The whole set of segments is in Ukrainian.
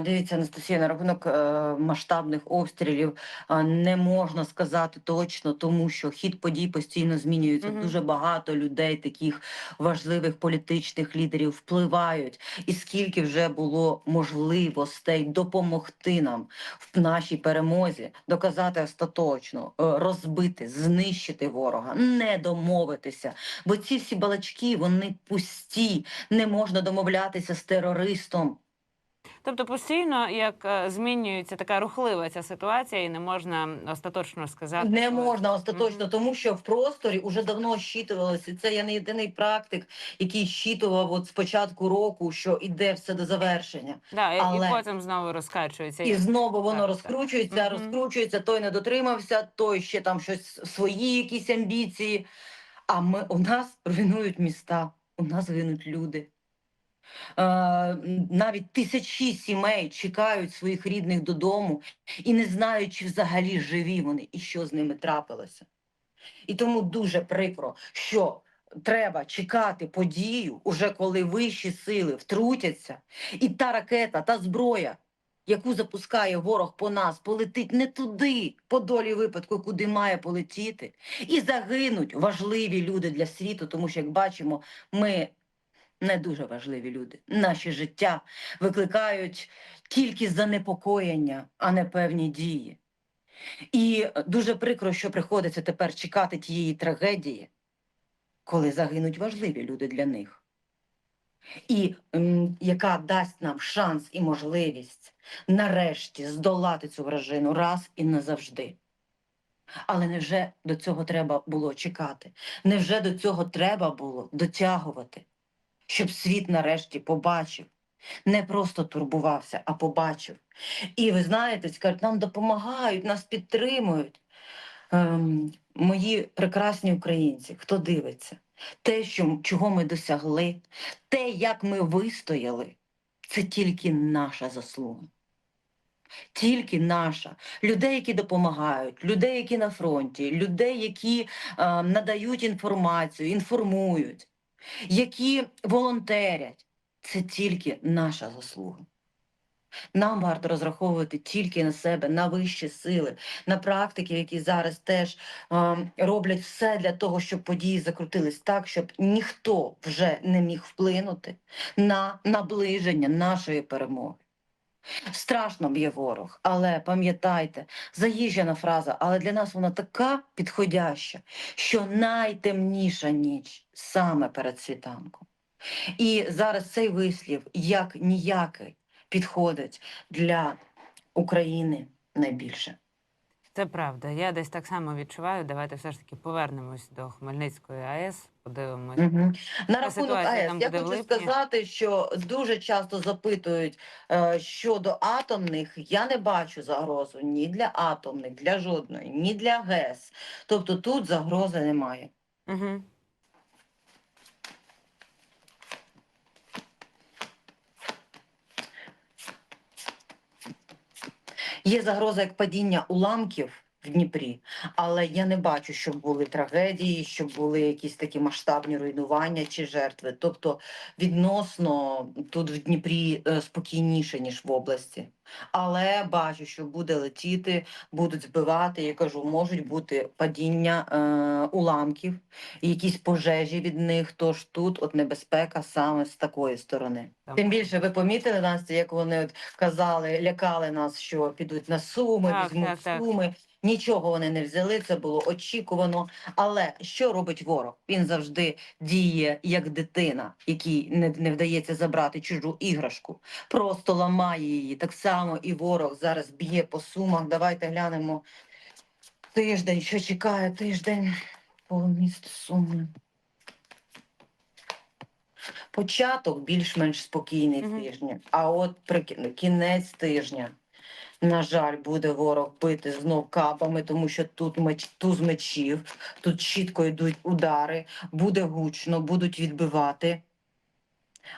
Дивіться, Анастасія, на рахунок е, масштабних обстрілів не можна сказати точно, тому що хід подій постійно змінюється. Мгм. Дуже багато людей, таких важливих політичних лідерів, впливають. І скільки вже було можливостей допомогти нам в нашій перемозі, доказати остаточно, е, розбити, знищити ворога, не домовитися. Бо ці всі балачки вони пусті. Не можна домовлятися з терористом. Тобто постійно як е, змінюється така рухлива ця ситуація, і не можна остаточно сказати. Не що- можна остаточно, Мгм. тому що в просторі вже давно щитувалося. Це я не єдиний практик, який щитував от з початку року, що іде все до завершення. Да, і, Але- і потім знову розкачується. І знову воно Так, розкручується, так. Розкручується, той не дотримався, той ще там щось свої якісь амбіції. А ми у нас руйнують міста, у нас гинуть люди. Е, навіть тисячі сімей чекають своїх рідних додому і не знають, чи взагалі живі вони і що з ними трапилося. І тому дуже прикро, що треба чекати подію, уже коли вищі сили втрутяться, і та ракета, та зброя, яку запускає ворог по нас, полетить не туди, по долі випадку, куди має полетіти, і загинуть важливі люди для світу, тому що, як бачимо, ми не дуже важливі люди. Наші життя викликають тільки занепокоєння, а не певні дії. І дуже прикро, що приходиться тепер чекати тієї трагедії, коли загинуть важливі люди для них. І м, яка дасть нам шанс і можливість нарешті здолати цю вражину раз і назавжди. Але невже до цього треба було чекати? Невже до цього треба було дотягувати, щоб світ нарешті побачив, не просто турбувався, а побачив. І ви знаєте, скажуть, нам допомагають, нас підтримують. Ем, мої прекрасні українці, хто дивиться, те, що, чого ми досягли, те, як ми вистояли, це тільки наша заслуга. Тільки наша. Людей, які допомагають, людей, які на фронті, людей, які е, надають інформацію, інформують, які волонтерять. Це тільки наша заслуга. Нам варто розраховувати тільки на себе, на вищі сили, на практики, які зараз теж е, роблять все для того, щоб події закрутились так, щоб ніхто вже не міг вплинути на наближення нашої перемоги. Страшно б'є ворог, але пам'ятайте, заїжджена фраза, але для нас вона така підходяща, що найтемніша ніч саме перед світанком. І зараз цей вислів, як ніякий, підходить для України найбільше. Це правда. Я десь так само відчуваю. Давайте все ж таки повернемось до Хмельницької АЕС, подивимось. Угу. На рахунок АЕС я хочу сказати, що дуже часто запитують е, щодо атомних. Я не бачу загрозу ні для атомних, для жодної, ні для ГЕС. Тобто тут загрози немає. Угу. Є загроза як падіння уламків в Дніпрі, але я не бачу, щоб були трагедії, щоб були якісь такі масштабні руйнування чи жертви. Тобто відносно тут в Дніпрі е, спокійніше, ніж в області. Але бачу, що буде летіти, будуть збивати. Я кажу, можуть бути падіння е, уламків, якісь пожежі від них. Тож тут от небезпека саме з такої сторони. Там. Тим більше ви помітили Настя, як вони от казали, лякали нас, що підуть на суми, Так, візьмуть так, так. суми. Нічого вони не взяли, це було очікувано. Але що робить ворог? Він завжди діє як дитина, якій не, не вдається забрати чужу іграшку, просто ламає її. Так само і ворог зараз б'є по сумах. Давайте глянемо тиждень, що чекає тиждень по місту Суми. Початок більш-менш спокійний Мгм. тижня, а от при кінець тижня. На жаль, буде ворог бити знов капами, тому що тут меч туз мечів, тут чітко йдуть удари, буде гучно, будуть відбивати.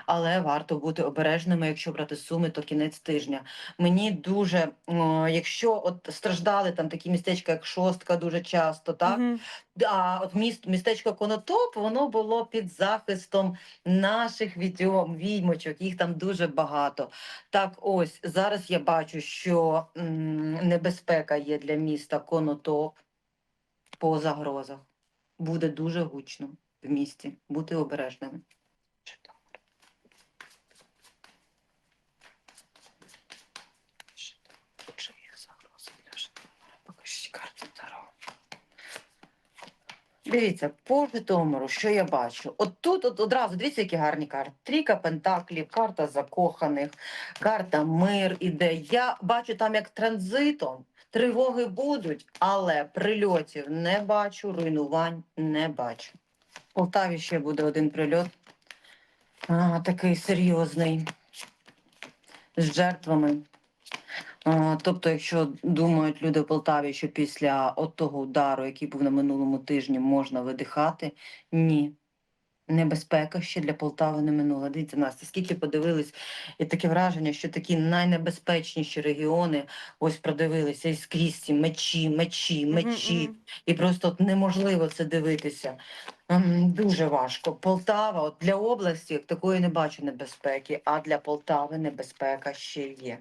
Але варто бути обережними, якщо брати суми, то кінець тижня. Мені дуже, о, якщо от страждали там такі містечка, як Шостка, дуже часто, так Мгм. а от міст, містечко Конотоп, воно було під захистом наших відьом, відьмочок, їх там дуже багато. Так ось зараз я бачу, що м, небезпека є для міста Конотоп по загрозах. Буде дуже гучно в місті. Бути обережними. Чи є загроза? Покажіть карту Таро. Дивіться, по Житомиру, що я бачу? От тут от одразу дивіться, які гарні карти. Трійка пентаклів, карта закоханих, карта мир іде. Я бачу там як транзитом. Тривоги будуть, але прильотів не бачу, руйнувань не бачу. В Полтаві ще буде один прильот, а, такий серйозний, з жертвами. А, Тобто, якщо думають люди в Полтаві, що після от того удару, який був на минулому тижні, можна видихати, ні. Небезпека ще для Полтави не минула. Дивіться, Настя, скільки подивились, і таке враження, що такі найнебезпечніші регіони ось продивилися і скрізь ці мечі, мечі, мечі. мгм. І просто от неможливо це дивитися. Ем, Дуже важко. Полтава, от для області такої не бачу небезпеки, а для Полтави небезпека ще є.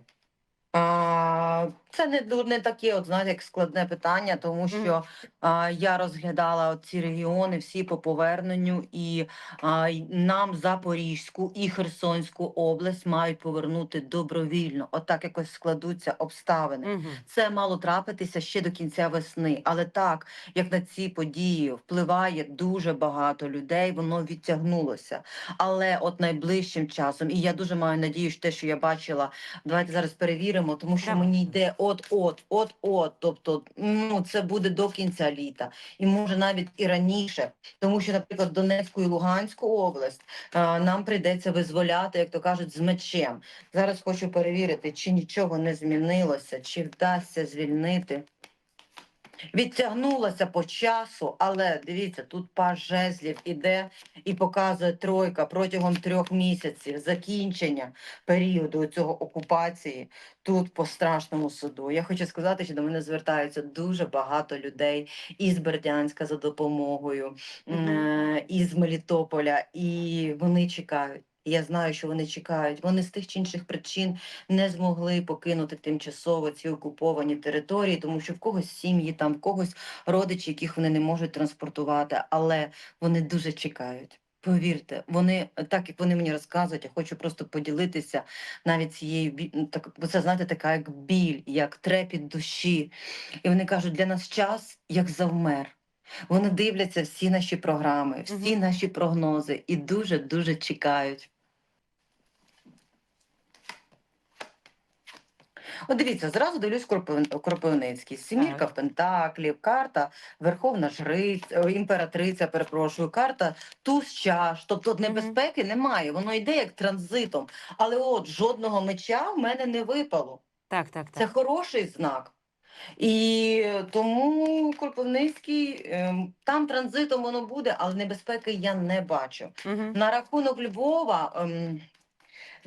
А, це не, не таке, от, знаєте, як складне питання, тому що а, я розглядала ці регіони всі по поверненню, і а, нам Запорізьку і Херсонську область мають повернути добровільно. Отак якось складуться обставини. Це мало трапитися ще до кінця весни, але так як на ці події впливає дуже багато людей, воно відтягнулося. Але от найближчим часом, і я дуже маю надію, що те, що я бачила, давайте зараз перевіримо, тому що Треба. мені йде от-от, от-от. Тобто, ну це буде до кінця літа, і може навіть і раніше, тому що, наприклад, Донецьку і Луганську область а, нам прийдеться визволяти, як то кажуть, з мечем. Зараз хочу перевірити, чи нічого не змінилося, чи вдасться звільнити. Відтягнулося по часу, але дивіться, тут паж жезлів іде і показує тройка протягом трьох місяців закінчення періоду цього окупації тут по страшному суду. Я хочу сказати, що до мене звертаються дуже багато людей із Бердянська за допомогою, Мгм. е, із Мелітополя, і вони чекають. Я знаю, що вони чекають. Вони з тих чи інших причин не змогли покинути тимчасово ці окуповані території, тому що в когось сім'ї, там в когось родичі, яких вони не можуть транспортувати, але вони дуже чекають. Повірте, вони так як вони мені розказують, я хочу просто поділитися навіть цією ну, так, бо це знаєте, така як біль, як трепіт душі. І вони кажуть, для нас час як завмер. Вони дивляться всі наші програми, всі наші прогнози і дуже дуже чекають. От дивіться, зразу дивлюсь Кропив- Кропивницький. Сімірка Так. Пентаклів, карта Верховна Жриця, імператриця, перепрошую, карта туз чаш. Тобто от небезпеки немає, воно йде як транзитом. Але от жодного меча в мене не випало. Так, так, Це хороший знак. І тому Кропивницький, ем, там транзитом воно буде, але небезпеки я не бачу. Мгм. На рахунок Львова, ем,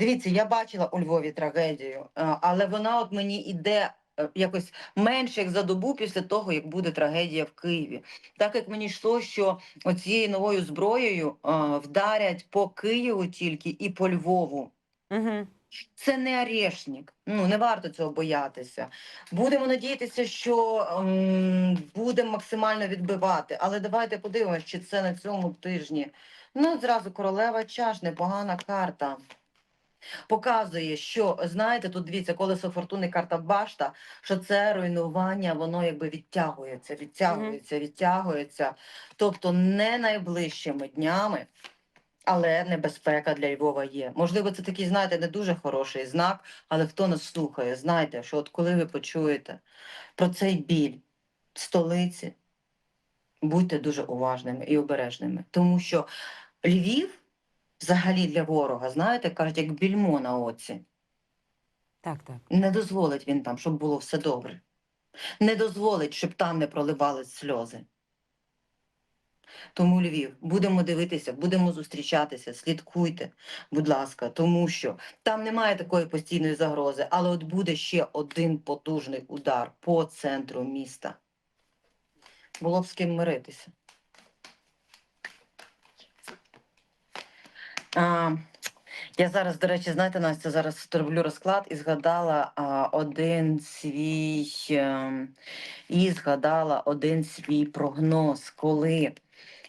дивіться, я бачила у Львові трагедію, е, але вона от мені іде е, якось менше як за добу після того, як буде трагедія в Києві. Так як мені йшло, що оцією новою зброєю е, вдарять по Києву тільки і по Львову. Мгм. Це не орешник. Ну не варто цього боятися. Будемо надіятися, що ем, будемо максимально відбивати. Але давайте подивимося, чи це на цьому тижні. Ну, зразу королева чаш, непогана карта. Показує, що знаєте, тут дивіться, колесо фортуни, карта башта, що це руйнування, воно якби відтягується, відтягується, відтягується. Тобто не найближчими днями, але небезпека для Львова є. Можливо, це такий, знаєте, не дуже хороший знак, але хто нас слухає, знайте, що от коли ви почуєте про цей біль в столиці, будьте дуже уважними і обережними, тому що Львів взагалі для ворога, знаєте, кажуть, як більмо на оці. Так, так. Не дозволить він там, щоб було все добре. Не дозволить, щоб там не проливались сльози. Тому Львів, будемо дивитися, будемо зустрічатися, слідкуйте, будь ласка, тому що там немає такої постійної загрози, але от буде ще один потужний удар по центру міста. Було б з ким миритися. А, я зараз, до речі, знаєте, Настя, зараз роблю розклад і згадала а, один свій ем, і згадала один свій прогноз, коли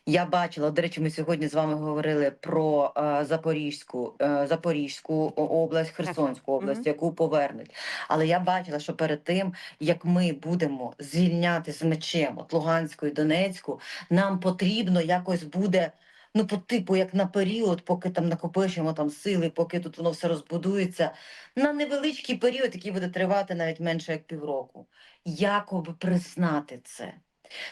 я бачила, до речі, ми сьогодні з вами говорили про е, Запорізьку, е, Запорізьку область, Херсонську область, Мгм. яку повернуть. Але я бачила, що перед тим, як ми будемо звільняти з мечем от Луганську і Донецьку, нам потрібно якось буде. Ну, по типу, як на період, поки там накопичимо там сили, поки тут воно все розбудується, на невеличкий період, який буде тривати навіть менше як півроку. Якоби признати це.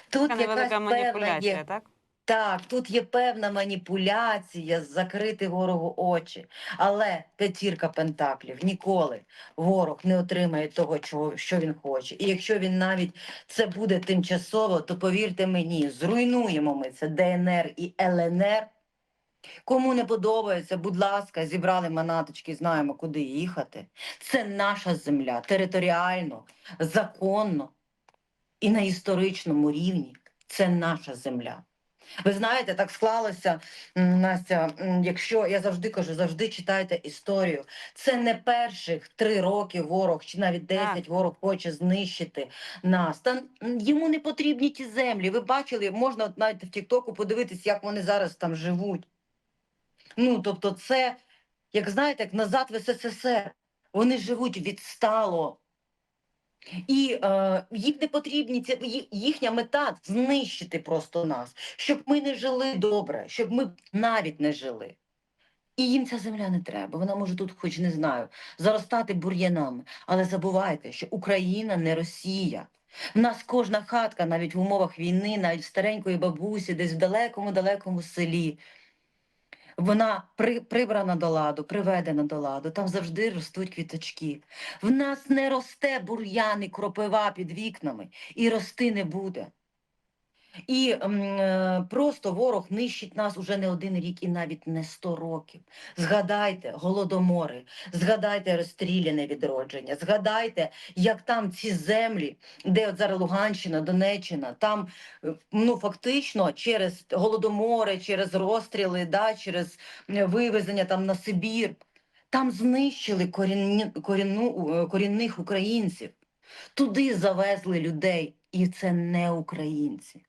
Тут Така якась певна маніпуляція, є так? Так, тут є певна маніпуляція, закрити ворогу очі. Але п'ятірка пентаклів ніколи ворог не отримає того, чого, що він хоче. І якщо він навіть це буде тимчасово, то повірте мені, зруйнуємо ми це ДНР і ЛНР. Кому не подобається, будь ласка, зібрали манаточки, знаємо, куди їхати. Це наша земля територіально, законно і на історичному рівні. Це наша земля. Ви знаєте, так склалося, Настя. Якщо я завжди кажу, завжди читайте історію. Це не перших три роки ворог, чи навіть Так. ворог хоче знищити нас. Та йому не потрібні ті землі. Ви бачили, можна навіть в Тіктоку подивитись, як вони зараз там живуть. Ну, тобто, це, як знаєте, як назад в СССР. Вони живуть відстало. І е, їм не потрібні ці їхня мета знищити просто нас, щоб ми не жили добре, щоб ми навіть не жили. І їм ця земля не треба. Вона може тут, хоч не знаю, заростати бур'янами. Але забувайте, що Україна не Росія. В нас кожна хатка, навіть в умовах війни, навіть в старенької бабусі, десь в далекому далекому селі. Вона при, прибрана до ладу, приведена до ладу, там завжди ростуть квіточки. В нас не росте бур'яни, кропива під вікнами, і рости не буде. І м, е, просто ворог нищить нас уже не один рік і навіть не сто років. Згадайте голодомори, згадайте розстріляне відродження, згадайте, як там ці землі, де от зараз Луганщина, Донеччина, там е, ну фактично через голодомори, через розстріли, да, через е, вивезення там на Сибір, там знищили корінні, корінну, корінних українців. Туди завезли людей, і це не українці.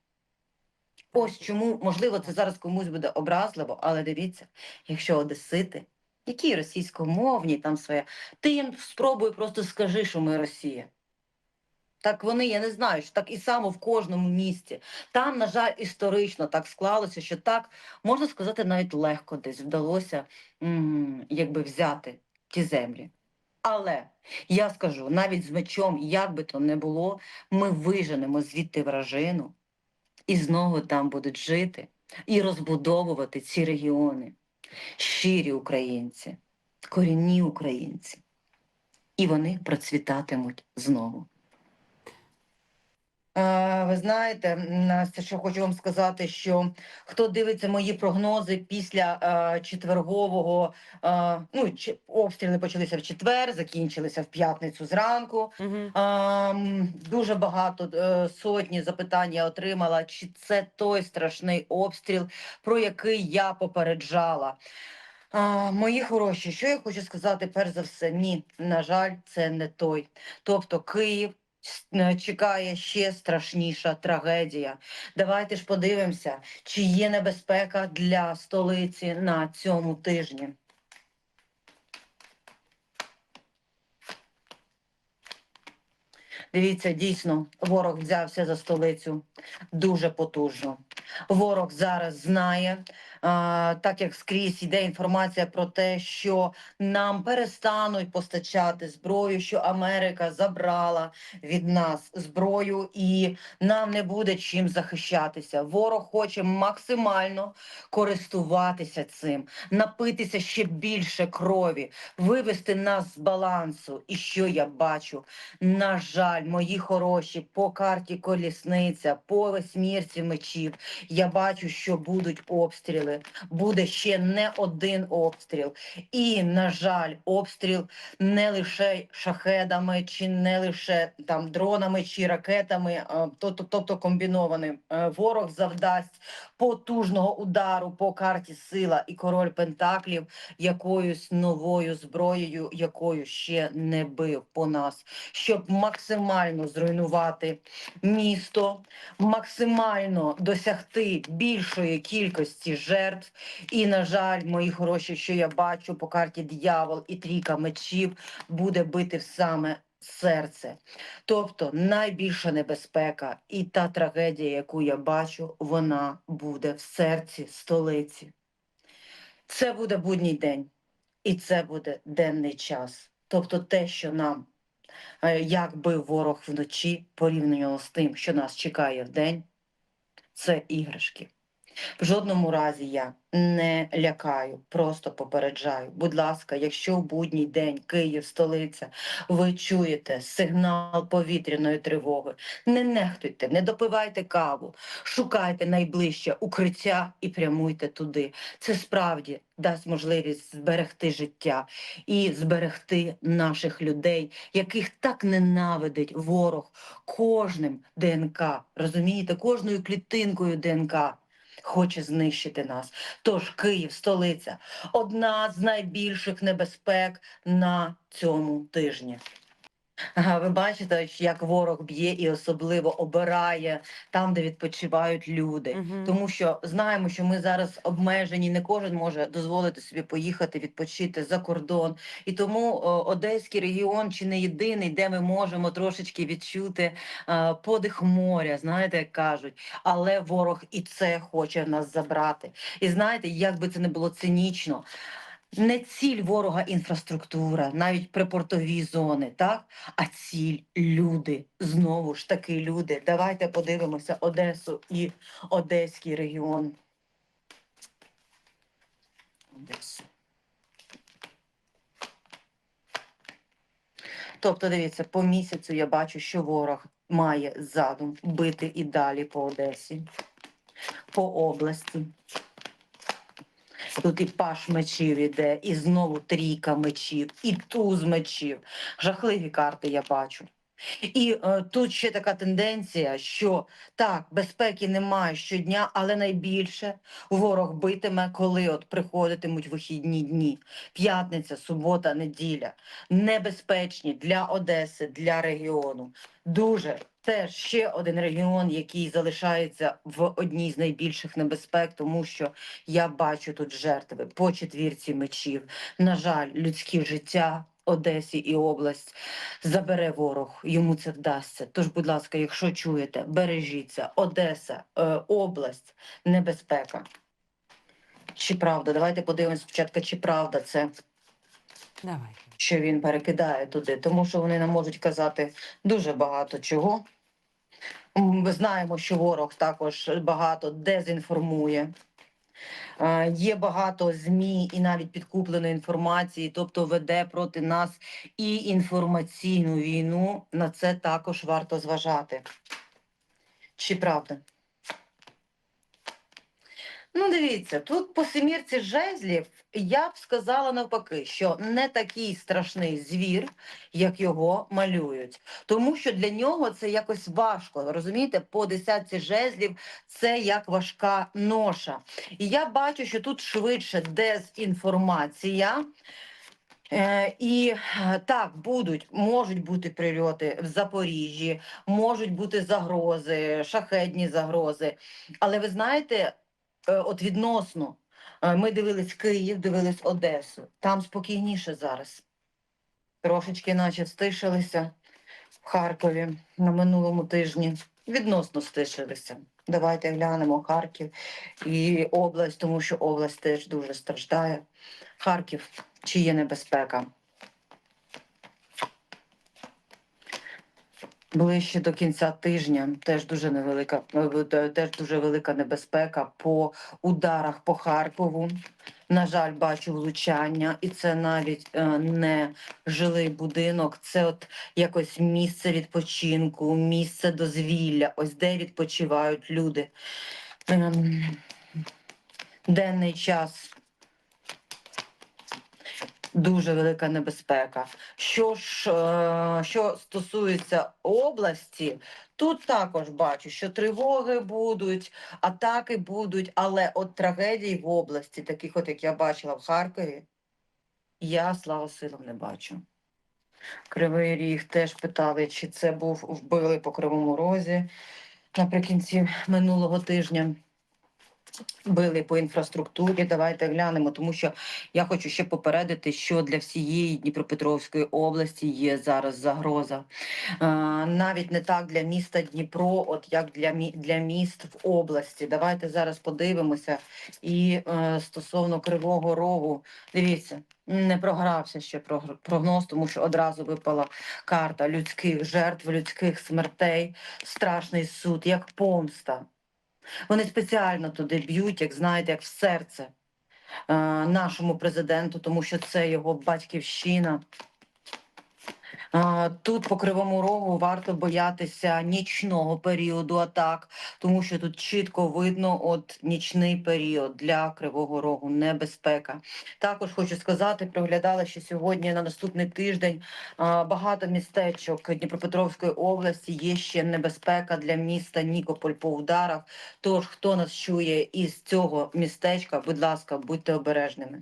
Ось чому, можливо, це зараз комусь буде образливо, але дивіться, якщо одесити, які російськомовні там своє, ти їм спробуй просто скажи, що ми Росія. Так вони, я не знаю, що так і само в кожному місті. Там, на жаль, історично так склалося, що так, можна сказати, навіть легко десь вдалося якби взяти ті землі. Але я скажу, навіть з мечом, як би то не було, ми виженемо звідти вражину і знову там будуть жити і розбудовувати ці регіони. Щирі українці, корінні українці. І вони процвітатимуть знову. Е, Ви знаєте, Настя, що хочу вам сказати, що хто дивиться мої прогнози після е, четвергового, е, ну, обстріли почалися в четвер, закінчилися в п'ятницю зранку. Угу. Дуже багато сотні запитань я отримала, чи це той страшний обстріл, про який я попереджала. А, мої хороші, що я хочу сказати, перш за все, ні, на жаль, це не той. Тобто Київ чекає ще страшніша трагедія. Давайте ж подивимося, чи є небезпека для столиці на цьому тижні. Дивіться, дійсно, ворог взявся за столицю дуже потужно. Ворог зараз знає, так як скрізь йде інформація про те, що нам перестануть постачати зброю, що Америка забрала від нас зброю, і нам не буде чим захищатися. Ворог хоче максимально користуватися цим, напитися ще більше крові, вивести нас з балансу. І що я бачу? На жаль, мої хороші, по карті колісниця, по восьмірці мечів. Я бачу, що будуть обстріли. Буде ще не один обстріл. І, на жаль, обстріл не лише шахедами, чи не лише там дронами чи ракетами, тобто, тобто комбінованим. Е, Ворог завдасть потужного удару по карті сила і король Пентаклів якоюсь новою зброєю, якою ще не бив по нас, щоб максимально зруйнувати місто, максимально досягти більшої кількості жертв. І, на жаль, мої хороші, що я бачу по карті дьявол і трійка мечів буде бити в саме серце. Тобто найбільша небезпека і та трагедія, яку я бачу, вона буде в серці столиці. Це буде будній день, і це буде денний час. Тобто те, що нам, е, як би ворог вночі порівняно з тим, що нас чекає вдень, це іграшки. В жодному разі я не лякаю, просто попереджаю. Будь ласка, якщо в будній день Київ, столиця, ви чуєте сигнал повітряної тривоги, не нехтуйте, не допивайте каву, шукайте найближче укриття і прямуйте туди. Це справді дасть можливість зберегти життя і зберегти наших людей, яких так ненавидить ворог кожним ДНК. Розумієте, кожною клітинкою ДНК. Хоче знищити нас. Тож Київ, столиця, одна з найбільших небезпек на цьому тижні. Ви бачите, як ворог б'є і особливо обирає там, де відпочивають люди. Мгм. Тому що знаємо, що ми зараз обмежені, не кожен може дозволити собі поїхати відпочити за кордон. І тому о, Одеський регіон чи не єдиний, де ми можемо трошечки відчути е, подих моря, знаєте, як кажуть. Але ворог і це хоче в нас забрати. І знаєте, як би це не було цинічно. Не ціль ворога інфраструктура, навіть припортові зони, так? А ціль люди. Знову ж таки люди. Давайте подивимося Одесу і Одеський регіон. Одесу. Тобто, дивіться, по місяцю я бачу, що ворог має задум бити і далі по Одесі, по області. Тут і паш мечів іде, і знову трійка мечів, і туз мечів. Жахливі карти я бачу. І е, тут ще така тенденція, що так, безпеки немає щодня, але найбільше ворог битиме, коли от приходитимуть вихідні дні. П'ятниця, субота, неділя. Небезпечні для Одеси, для регіону. Дуже теж ще один регіон, який залишається в одній з найбільших небезпек, тому що я бачу тут жертви по четвірці мечів. На жаль, людські життя. Одесі і область забере ворог, йому це вдасться. Тож, будь ласка, якщо чуєте, бережіться, Одеса, е, область, небезпека. Чи правда? Давайте подивимось спочатку, чи правда це, Давайте. що він перекидає туди, тому що вони нам можуть казати дуже багато чого. Ми знаємо, що ворог також багато дезінформує. Е, Є багато ЗМІ і навіть підкупленої інформації, тобто веде проти нас і інформаційну війну. На це також варто зважати. Чи правда? Ну, дивіться, тут по семірці жезлів я б сказала навпаки, що не такий страшний звір, як його малюють. Тому що для нього це якось важко. Розумієте, по десятці жезлів це як важка ноша. І я бачу, що тут швидше дезінформація. Е, і так, будуть, можуть бути прильоти в Запоріжжі, можуть бути загрози, шахедні загрози. Але ви знаєте, от відносно, е, ми дивились Київ, дивились Одесу. Там спокійніше зараз. Трошечки, наче стишилися. в Харкові на минулому тижні відносно стишилися. Давайте глянемо Харків і область, тому що область теж дуже страждає. Харків, чи є небезпека? Ближче до кінця тижня теж дуже невелика, е, теж дуже велика небезпека по ударах по Харкову. На жаль, бачу влучання, і це навіть е, не жилий будинок, це от якось місце відпочинку, місце дозвілля, ось де відпочивають люди. Ем, денний час. Дуже велика небезпека. Що ж, е, що стосується області, тут також бачу, що тривоги будуть, атаки будуть, але от трагедій в області, таких от як я бачила в Харкові, я слава силам не бачу. Кривий Ріг теж питали, чи це був вбили по Кривому Розі наприкінці минулого тижня. Били по інфраструктурі. Давайте глянемо, тому що я хочу ще попередити, що для всієї Дніпропетровської області є зараз загроза. Навіть не так для міста Дніпро, от як для для міст в області. Давайте зараз подивимося. І е, стосовно Кривого Рогу, дивіться, не програвся ще прогноз, тому що одразу випала карта людських жертв, людських смертей, страшний суд, як помста. Вони спеціально туди б'ють, як знаєте, як в серце е, нашому президенту, тому що це його батьківщина. Тут по кривому рогу варто боятися нічного періоду атак, тому що тут чітко видно от нічний період для кривого рогу, небезпека. Також хочу сказати, проглядала, що сьогодні на наступний тиждень багато містечок Дніпропетровської області є ще небезпека для міста Нікополь по ударах. Тож, хто нас чує із цього містечка, будь ласка, будьте обережними.